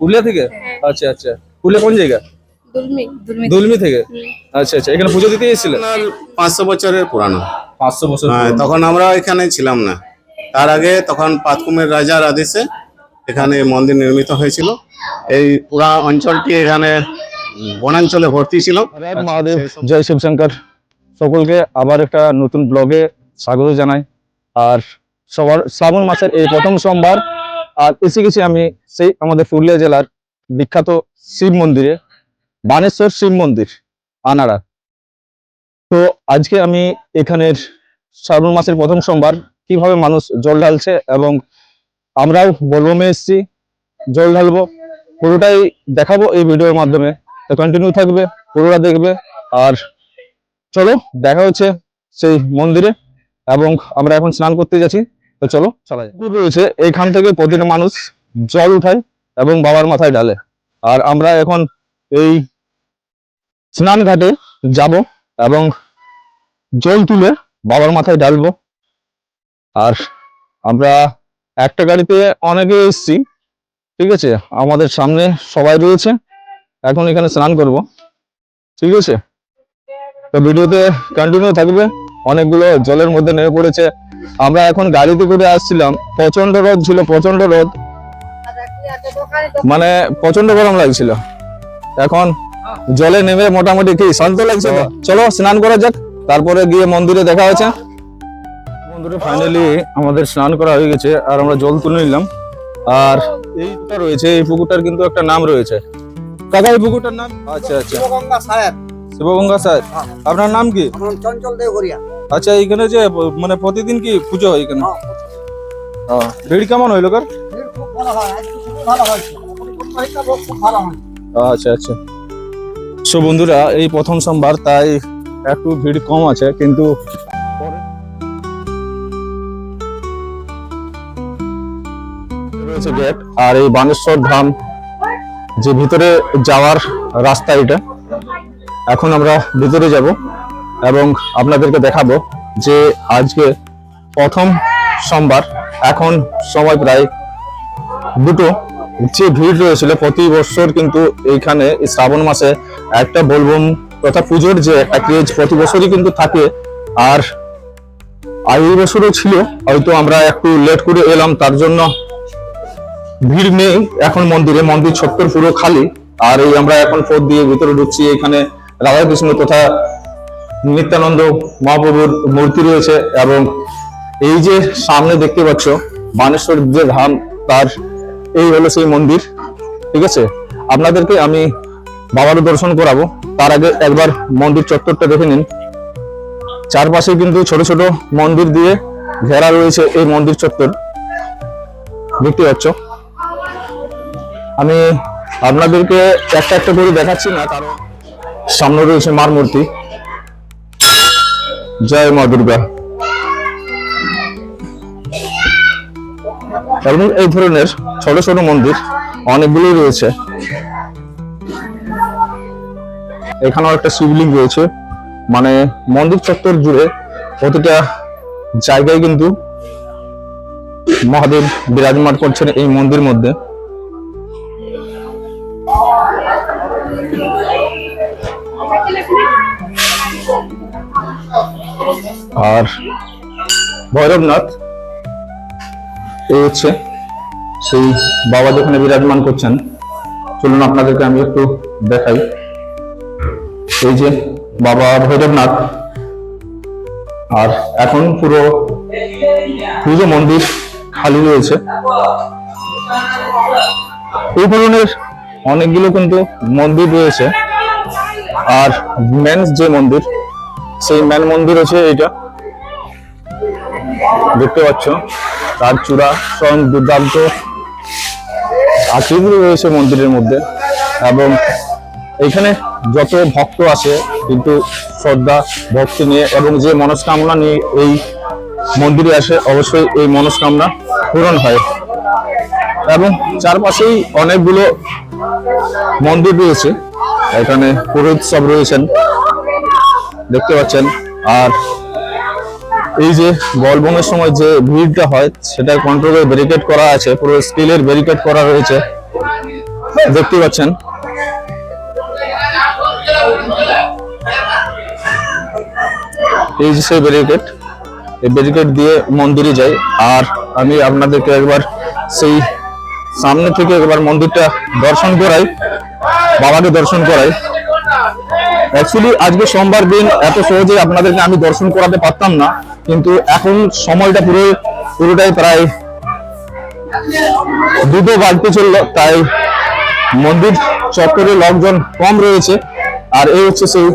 পুরুলিয়া থেকে? হ্যাঁ। আচ্ছা আচ্ছা। পুলিয়া কোন জায়গা? দুলমি। থেকে। আচ্ছা আচ্ছা। এখানে পুজো দিতে এসেছিলেন পাঁচশো বছরের পুরানো। পাঁচশো বছর হ্যাঁ, তখন আমরা এখানে ছিলাম না। তার আগে তখন পাতকুমের রাজার আদেশে এখানে মন্দির নির্মিত হয়েছিল। এই পুরা অঞ্চলটি এখানে বনাঞ্চলে ভর্তি ছিল। আচ্ছা, আচ্ছা। মহাদেব জয় শিবশঙ্কর সকলকে আবার একটা নতুন ব্লগে স্বাগত জানাই। আর সবার শ্রাবণ মাসের এই প্রথম সোমবার। আর এসে গেছি আমি সেই আমাদের পুরুলিয়া জেলার বিখ্যাত শিব মন্দিরে, বানেশ্বর শিব মন্দির, আনাড়া। তো আজকে আমি এখানের শ্রাবণ মাসের প্রথম সোমবার, কীভাবে মানুষ জল ঢালছে এবং আমরাও বলবমে এসেছি, জল ঢালবো। পুরোটাই দেখাবো এই ভিডিওর মাধ্যমে। তো কন্টিনিউ থাকবে, পুরোটা দেখবে। আর চলো, দেখা হচ্ছে সেই মন্দিরে। এবং আমরা এখন স্নান করতে যাচ্ছি। তো চলো চলা যায় রয়েছে এইখান থেকে প্রতিটা মানুষ জল উঠায় এবং বাবার মাথায় ঢালে। আর আমরা এখন এই স্নান ঘাটে যাব এবং জল তুলে বাবার মাথায় ডালবো আর আমরা একটা গাড়িতে অনেকে এসছি ঠিক আছে? আমাদের সামনে সবাই রয়েছে। এখন এখানে স্নান করব ঠিক আছে? তো ভিডিওতে কন্টিনিউ থাকবে। অনেকগুলো জলের মধ্যে নেমে পড়েছে। আমরা এখন গাড়িতে করে আসছিলাম প্রচণ্ড রোদ ছিল প্রচণ্ড রোদ। মানে প্রচণ্ড গরম লাগছিল। এখন জলে নেমে মোটামুটি কি শান্ত লাগছে চলো স্নান করা যাক তারপরে গিয়ে মন্দিরে দেখা হচ্ছে বন্ধুরা ফাইনালি আমাদের স্নান করা হয়ে গেছে আর আমরা জল তুলে নিলাম। আর এইটা রয়েছে এই পুকুরটার কিন্তু একটা নাম রয়েছে। কাকা এই পুকুরটার নাম? আচ্ছা আচ্ছা। শিবগঙ্গা সাহেব। শিবগঙ্গা স্যার আপনার নাম কি? চঞ্চল দেওঘরিয়া। আচ্ছা এখানে যে মানে প্রতিদিন কি পুজো হয় এখানে? হ্যাঁ। ভিড় কেমন হইল কার? ভিড় খুব ভালো হয় আজকে খুব ভালো হয়েছে। প্রত্যেকটা ভোগ খুব ভালো হয়। আচ্ছা আচ্ছা। সো বন্ধুরা এই প্রথম সোমবার তাই একটু ভিড় কম আছে কিন্তু রয়েছে গেট আর এই বানেশ্বর ধাম যে ভিতরে যাওয়ার রাস্তা এটা এখন আমরা ভিতরে যাব। এবং আপনাদেরকে দেখাবো যে আজকে প্রথম সোমবার, এখন সময় প্রায় দুটো। যে ভিড় রয়েছিল প্রতি বছর কিন্তু এইখানে শ্রাবণ মাসে একটা বলবম তথা পুজোর যে একটা ক্রেজ প্রতি বছরই কিন্তু থাকে। আর এই বছরও ছিল, হয়তো আমরা একটু লেট করে এলাম, তার জন্য ভিড় নেই। এখন মন্দিরে, মন্দির ছত্তর পুরো খালি। আর এই আমরা এখন পথ দিয়ে ভিতরে ঢুকছি, এখানে রাধাকৃষ্ণ তথা নিত্যানন্দ মহাপ্রভুর মূর্তি রয়েছে এবং এই যে সামনে দেখতে পাচ্ছ, বানেশ্বর যে ধাম, তার এই হলো সেই মন্দির, ঠিক আছে? আপনাদেরকে আমি বাবার দর্শন করাবো। তার আগে একবার মন্দির চত্বরটা দেখে নিন। চারপাশে কিন্তু ছোট ছোট মন্দির দিয়ে ঘেরা রয়েছে এই মন্দির চত্বর। দেখতে পাচ্ছ? আমি আপনাদেরকে একটা একটা করে দেখাচ্ছি না, কারণ সামনে রয়েছে মার মূর্তি। জয় মা দুর্গা। এবং এই ধরনের ছোট ছোট মন্দির অনেকগুলি রয়েছে। এখানেও একটা শিবলিঙ্গ রয়েছে। মানে মন্দির চত্বর জুড়ে প্রতিটা জায়গায় কিন্তু মহাদেব বিরাজমান করছেন এই মন্দির মধ্যে। আর ভৈরবনাথ এই হচ্ছে সেই বাবা যেখানে বিরাজমান করছেন। চলুন আপনাদেরকে আমি একটু দেখাই। এই যে বাবা ভৈরবনাথ, আর এখন পুরো পুজো মন্দির খালি রয়েছে। এই ধরনের অনেকগুলো কিন্তু মন্দির রয়েছে। আর মেন যে মন্দির, সেই মেন মন্দির হচ্ছে এইটা। দেখতে পাচ্ছ? তার চূড়া স্বয়ং দুর্দান্ত আকৃতি রয়েছে মন্দিরের মধ্যে। এবং এখানে যত ভক্ত আসে কিন্তু শ্রদ্ধা, ভক্তি নিয়ে এবং যে মনস্কামনা নিয়ে এই মন্দিরে আসে, অবশ্যই এই মনস্কামনা পূরণ হয়। এবং চারপাশেই অনেকগুলো মন্দির রয়েছে। এখানে পুরোহিত সব রয়েছেন, দেখতে পাচ্ছেন। আর এই যে বলবমের সময় যে ভিড়টা হয় সেটা কন্ট্রোল করে ব্যারিকেড করা আছে, পুরো স্টিলের ব্যারিকেড করা রয়েছে। দেখতে পাচ্ছেন? এই যে সেই ব্যারিকেড এই ব্যারিকেড দিয়ে মন্দিরে যাই। আর আমি আপনাদেরকে একবার সেই সামনে থেকে একবার মন্দিরটা দর্শন করাই, বাবাকে দর্শন করাই। অ্যাকচুয়ালি আজকে সোমবার দিন, এত সহজে আপনাদেরকে আমি দর্শন করাতে পারতাম না, কিন্তু এখন সময়টা পুরো, পুরোটাই প্রায় দুটো বাড়তে চলল, তাই মন্দির চত্বরে লোকজন কম রয়েছে, আর এই হচ্ছে সেই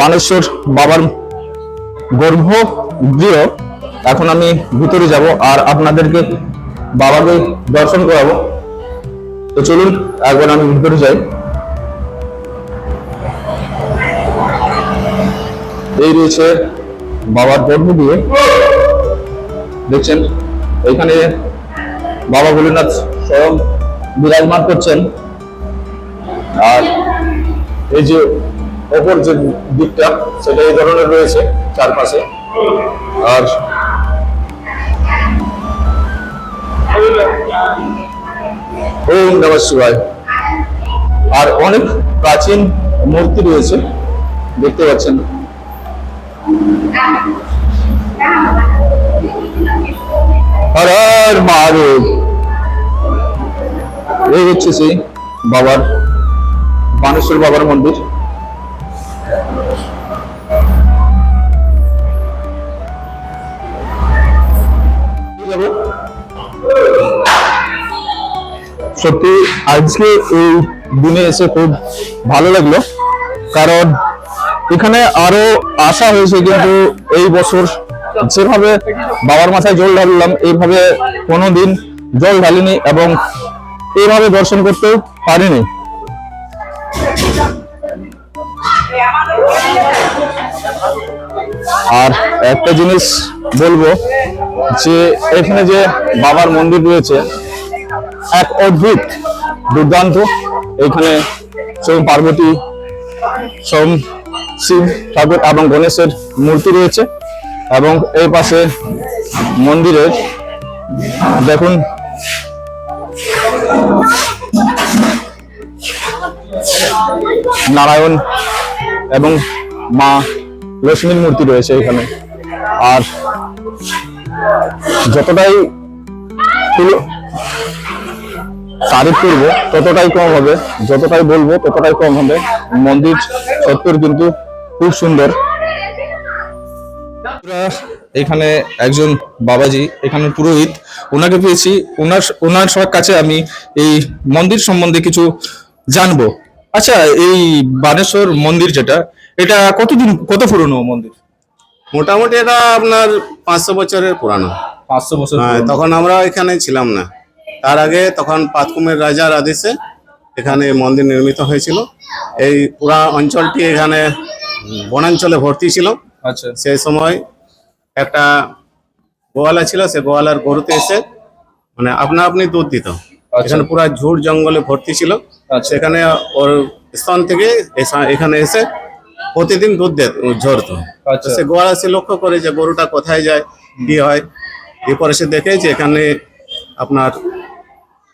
বানেশ্বর বাবার গর্ভ গৃহ এখন আমি ভিতরে যাব আর আপনাদেরকে বাবাকে দর্শন করাবো। তো চলুন, একবার আমি ভিতরে যাই। এই রয়েছে বাবার গর্ভ গৃহ দেখছেন, এখানে বাবা ভোলেনাথ স্বয়ং বিরাজমান করছেন। আর এই যে অপর যে দিকটা, সেটা এই ধরনের রয়েছে চারপাশে। আর ওম নমঃ শিবায়। আর অনেক প্রাচীন মূর্তি রয়েছে, দেখতে পাচ্ছেন। হর হর মহাদেব এই হচ্ছে সেই বাবার, বানেশ্বর বাবার মন্দির। সত্যি, আজকে এই দিনে এসে খুব ভালো লাগল। কারণ এখানে আরও আশা হয়েছে কিন্তু এই বছর যেভাবে বাবার মাথায় জল ঢাললাম, এইভাবে কোনোদিন জল ঢালিনি এবং এইভাবে দর্শন করতে পারিনি। আর একটা জিনিস বলব যে এখানে যে বাবার মন্দির রয়েছে, এক অদ্ভুত দুর্দান্ত। এখানে স্বয়ং পার্বতী, স্বয়ং শিব ঠাকুর এবং গণেশের মূর্তি রয়েছে এবং এই পাশে মন্দিরের দেখুন নারায়ণ এবং মা লক্ষ্মীর মূর্তি রয়েছে এখানে। আর যতটাই তারিফ করব, ততটাই কম হবে। যতটাই বলব, ততটাই কম হবে। মন্দির চত্বর কিন্তু খুব সুন্দর। এখানে একজন বাবাজি এখানে পুরোহিত। ওনাকে পেয়েছি। ওনার ওনার সবার কাছে আমি এই মন্দির সম্বন্ধে কিছু জানব। আচ্ছা এই বানেশ্বর মন্দির যেটা এটা কতদিন কত পুরনো মন্দির? মোটামুটি এটা আপনার পাঁচশো বছরের পুরানো। পাঁচশো বছর হ্যাঁ, তখন আমরা এখানে ছিলাম না। তার আগে তখন পাতকুমের রাজার আদেশে এখানে মন্দির নির্মিত হয়েছিল। এই পুরা অঞ্চলটি এখানে বনাঞ্চলে ভর্তি ছিল। আচ্ছা। সেই সময় একটা গোয়ালা ছিল সে গোয়ালার গরুতে এসে মানে আপনা আপনি দুধ দিত। এখানে পুরা ঝুড় জঙ্গলে ভর্তি ছিল। আচ্ছা। সেখানে ওর স্থান থেকে এখানে এসে প্রতিদিন দুধ ঝরতো। আচ্ছা। সে গোয়ালা সে লক্ষ্য করে যে গরুটা কোথায় যায় কি হয়। এরপরে সে দেখে যে এখানে আপনার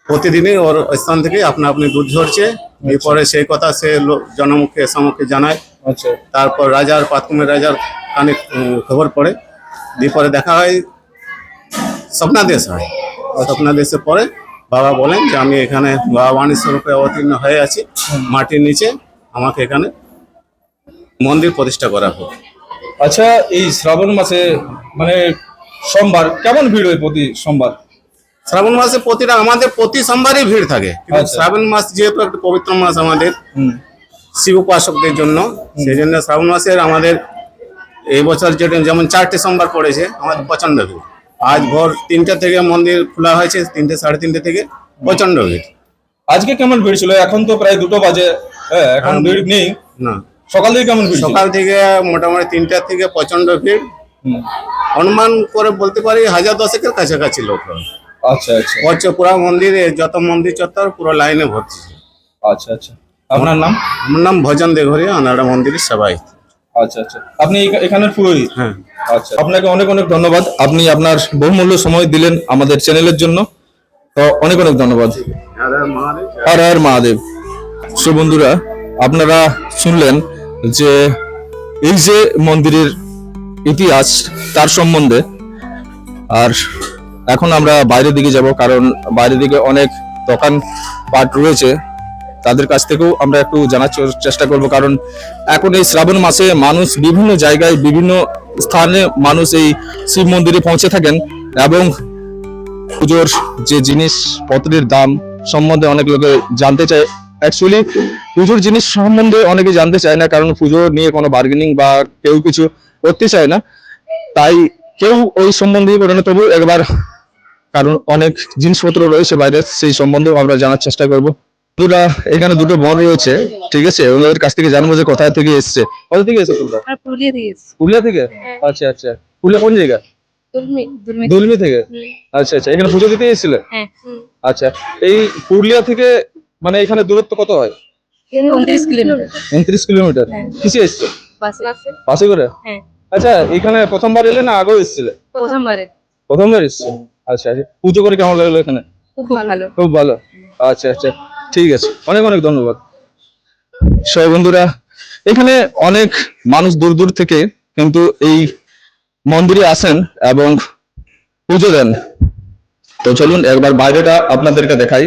প্রতিদিনই ওর স্থান থেকে আপনা আপনি দুধ ঝরছে। এরপরে সেই কথা সে জনমুখে সমুখে জানায়। আচ্ছা। তারপর রাজার পাতকুমের রাজার কানে খবর পড়ে। দিয়ে পরে দেখা হয় স্বপ্নাদেশ হয়। স্বপ্নাদেশে পরে বাবা বলেন যে আমি এখানে বাবা বাণী স্বরূপে অবতীর্ণ হয়ে আছি। মাটির নিচে আমাকে এখানে মন্দির প্রতিষ্ঠা করা হোক। আচ্ছা এই শ্রাবণ মাসে মানে সোমবার কেমন ভিড় হয় প্রতি সোমবার? শ্রাবণ মাসে প্রতিটা আমাদের প্রতি সোমবারই ভিড় থাকে। আচ্ছা। শ্রাবণ মাস যেহেতু একটা পবিত্র মাস আমাদের শিব উপাসকদের জন্য। সেই জন্য শ্রাবণ মাসের আমাদের এই বছর যেটা যেমন চারটে সোমবার পড়েছে আমাদের প্রচণ্ড ভিড়। আজ ভোর তিনটা থেকে মন্দির খোলা হয়েছে তিনটে সাড়ে তিনটে থেকে প্রচণ্ড ভিড়। আজকে কেমন ভিড় ছিল? এখন তো প্রায় দুটো বাজে। হ্যাঁ এখন হ্যাঁ। ভিড় নেই। না। সকাল থেকে কেমন ভিড় সকাল থেকে মোটামুটি তিনটা থেকে প্রচণ্ড ভিড়। অনুমান করে বলতে পারি হাজার দশেকের কাছাকাছি লোক আচ্ছা আচ্ছা। পুরো মন্দিরে যত মন্দির চত্বর পুরো লাইনে ভর্তি। আচ্ছা আচ্ছা। আপনার নাম? আমার নাম ভজন দেঘরিয়া আনাড়া মন্দিরের সবাই। আচ্ছা আচ্ছা। আপনি এখা- এখানের পুরোহিত? হ্যাঁ। আচ্ছা। আপনাকে অনেক অনেক ধন্যবাদ। আপনি আপনার বহুমূল্য সময় দিলেন আমাদের চ্যানেলের জন্য। তো অনেক অনেক ধন্যবাদ। হর হর মহাদেব। সো বন্ধুরা আপনারা শুনলেন যে এই যে মন্দিরের ইতিহাস তার সম্বন্ধে। আর এখন আমরা বাইরের দিকে যাব কারণ বাইরের দিকে অনেক দোকান পাট রয়েছে। তাদের কাছ থেকেও আমরা একটু জানার চেষ্টা করব। কারণ এখন এই শ্রাবণ মাসে মানুষ বিভিন্ন জায়গায়, বিভিন্ন স্থানে মানুষ এই শিব মন্দিরে পৌঁছে থাকেন এবং পুজোর যে জিনিসপত্রের দাম সম্বন্ধে অনেক লোকে জানতে চায়। অ্যাকচুয়ালি পুজোর জিনিস সম্বন্ধে অনেকে জানতে চায় না, কারণ পুজো নিয়ে কোনো বার্গেনিং বা কেউ কিছু করতে চায় না। তাই কেউ ওই সম্বন্ধে করে না, তবু একবার কারণ অনেক জিনিসপত্র রয়েছে বাইরে, সেই সম্বন্ধেও আমরা জানার চেষ্টা করব। দুটা এখানে দুটো বোন রয়েছে ঠিক আছে? ওদের কাছ থেকে জানব যে কোথায় থেকে এসছে। কোথা থেকে এসে তোমরা? পুরুলিয়া এসেছি। পুরুলিয়া থেকে? আচ্ছা আচ্ছা। পুরুলিয়া কোন জায়গা? দুলমি থেকে। আচ্ছা আচ্ছা। এখানে পুজো দিতে এসেছিলে? হ্যাঁ। আচ্ছা। এই পুরুলিয়া থেকে মানে এখানে দূরত্ব কত হয়? উনত্রিশ কিলোমিটার। উনত্রিশ কিলোমিটার। হ্যাঁ। কিসে এসছো? বাসে। পাশে করে? হ্যাঁ। আচ্ছা এখানে প্রথমবার এলে না আগেও এসেছিলে? প্রথমবারে। প্রথমবার এসছো? আচ্ছা আচ্ছা। পুজো করে কেমন লাগল এখানে? খুব ভালো। খুব ভালো। আচ্ছা আচ্ছা। ঠিক আছে, অনেক অনেক ধন্যবাদ। সবাই বন্ধুরা, এখানে অনেক মানুষ দূর দূর থেকে কিন্তু এই মন্দিরে আসেন এবং পুজো দেন। তো চলুন, একবার বাইরেটা আপনাদেরকে দেখাই।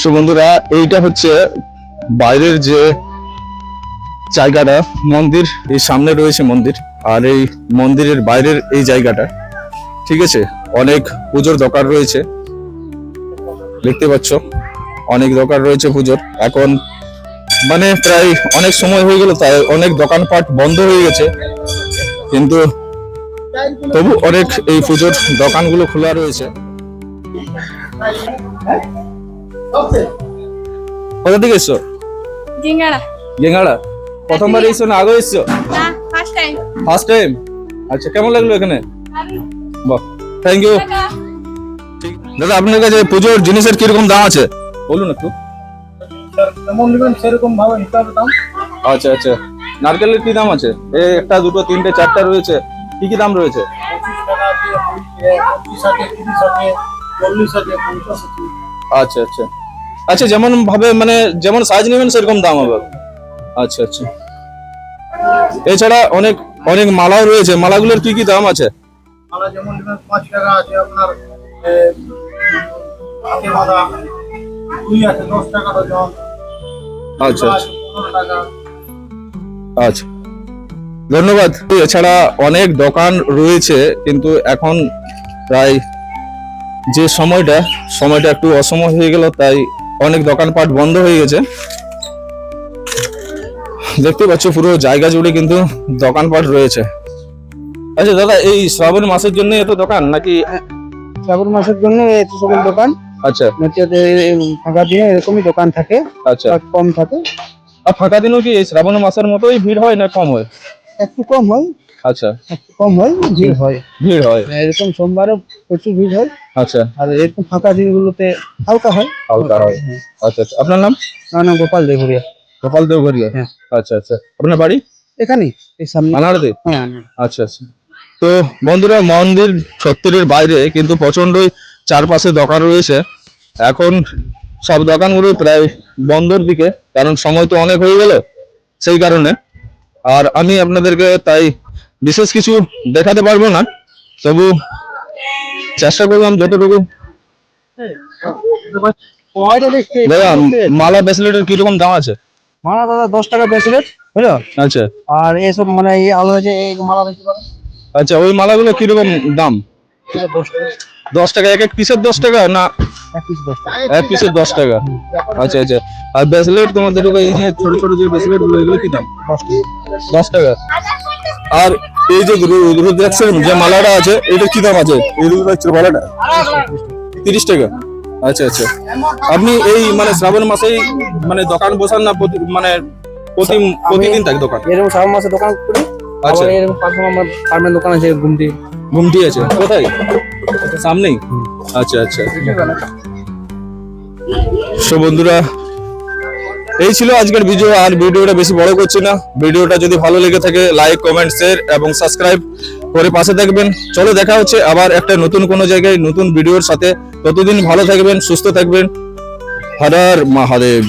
সো বন্ধুরা, এইটা হচ্ছে বাইরের যে জায়গাটা, মন্দির, এই সামনে রয়েছে মন্দির, আর এই মন্দিরের বাইরের এই জায়গাটা, ঠিক আছে? অনেক পুজোর দোকান রয়েছে। দেখতে পাচ্ছ। অনেক দোকান রয়েছে পুজোর। এখন মানে প্রায় অনেক সময় হয়ে গেল তাই অনেক দোকানপাট বন্ধ হয়ে গেছে। কিন্তু তবু অনেক এই পুজোর দোকানগুলো খোলা রয়েছে। কোথা থেকে এসছো? গেঙ্গাড়া। প্রথমবার এসছো না আগে এসছো? ফার্স্ট টাইম ফার্স্ট টাইম আচ্ছা কেমন লাগল এখানে? বাহ থ্যাংক ইউ দাদা আপনার কাছে পুজোর জিনিসের কীরকম দাম আছে? বলুন একটু। যেমন নেবেন? সেরকম ভাবে হিসাব দাম। আচ্ছা আচ্ছা। নারকেলের কি দাম আছে? এই একটা দুটো তিনটে চারটা রয়েছে। কি কি দাম রয়েছে? আচ্ছা আচ্ছা। আচ্ছা যেমন ভাবে মানে যেমন সাইজ নেবেন সেরকম দাম হবে। আচ্ছা আচ্ছা। এছাড়া অনেক অনেক মালাও রয়েছে। মালাগুলোর কি কি দাম আছে? মালা যেমন পাঁচ টাকা আছে আপনার এ, হাতে বাঁধা দুই আছে দশ টাকা ডজন আচ্ছা আচ্ছা। পনেরো টাকা। আচ্ছা। ধন্যবাদ। এছাড়া অনেক দোকান রয়েছে কিন্তু এখন প্রায় যে সময়টা সময়টা একটু অসময় হয়ে গেল তাই অনেক দোকানপাট বন্ধ হয়ে গেছে। দেখতে পাচ্ছ পুরো জায়গা জুড়ে কিন্তু দোকানপাট রয়েছে। আচ্ছা দাদা এই শ্রাবণ মাসের জন্য এত দোকান নাকি? শ্রাবণ মাসের জন্য এত সকল দোকান? আচ্ছা। নচিতে ফাঁকা দিনে এরকমই দোকান থাকে আচ্ছা। কম থাকে। আর ফাঁকা দিনও কি এই শ্রাবণ মাসের মতোই ভিড় হয় না কম হয়? একটু কম হয়। আচ্ছা। কম হয় ভিড় হয়। ভিড় হয়। এরকম সোমবারে প্রচুর ভিড় হয়। আচ্ছা। আর এরকম ফাঁকা দিনগুলোতে হালকা হয়। হালকা হয়। আচ্ছা আচ্ছা। আপনার নাম? না না গোপাল দেবরিয়া। গোপাল দেওঘরিয়া হ্যাঁ। আচ্ছা আচ্ছা। আপনার বাড়ি? এখানেই এই সামনে। আনাড়াতে হ্যাঁ আচ্ছা আচ্ছা। তো বন্ধুরা মন্দির চত্বরের বাইরে কিন্তু প্রচন্ডই চারপাশে দোকান রয়েছে। এখন সব দোকানগুলো প্রায় বন্ধর দিকে কারণ সময় তো অনেক হয়ে গেল সেই কারণে। আর আমি আপনাদেরকে তাই বিশেষ কিছু দেখাতে পারব না। তবু চেষ্টা করলাম যতটুকু। মালা ব্রেসলেটের কীরকম দাম আছে? মালা দাদা দশ টাকা ব্রেসলেট বুঝলো? আচ্ছা। আর এসব মানে এই আলো এই মালা আচ্ছা ওই মালাগুলো কীরকম দাম? দশ টাকা। দশ টাকা এক এক পিসের দশ টাকা না? এক পিসের দশ টাকা। আচ্ছা আচ্ছা। আর ব্রেসলেট তোমাদের ছোট ছোট যে ব্রেসলেটগুলো এগুলো কি দাম? দশ টাকা। আর এই যে রুদ্রাক্ষের যে মালাটা আছে এটা কি দাম আছে? এই রুদ্রাক্ষের মালাটা? তিরিশ টাকা। আচ্ছা আচ্ছা। আপনি এই মানে শ্রাবণ মাসেই মানে দোকান বসান না প্রতি- মানে প্রতি প্রতিদিন থাকে দোকান? এরকম শ্রাবণ মাসে দোকান করি। আচ্ছা। এরকম পাশে আমার ফার্মের দোকান আছে গুমটি। ঘুমটি আছে। কোথায়? সামনেই? আচ্ছা আচ্ছা। সো বন্ধুরা এই ছিল আজকের ভিডিও আর ভিডিওটা বেশি বড় করছি না। ভিডিওটা যদি ভালো লেগে থাকে লাইক কমেন্ট শেয়ার এবং সাবস্ক্রাইব করে পাশে থাকবেন। চলো দেখা হচ্ছে আবার একটা নতুন কোনো জায়গায় নতুন ভিডিওর সাথে। ততদিন ভালো থাকবেন সুস্থ থাকবেন। হর হর মহাদেব।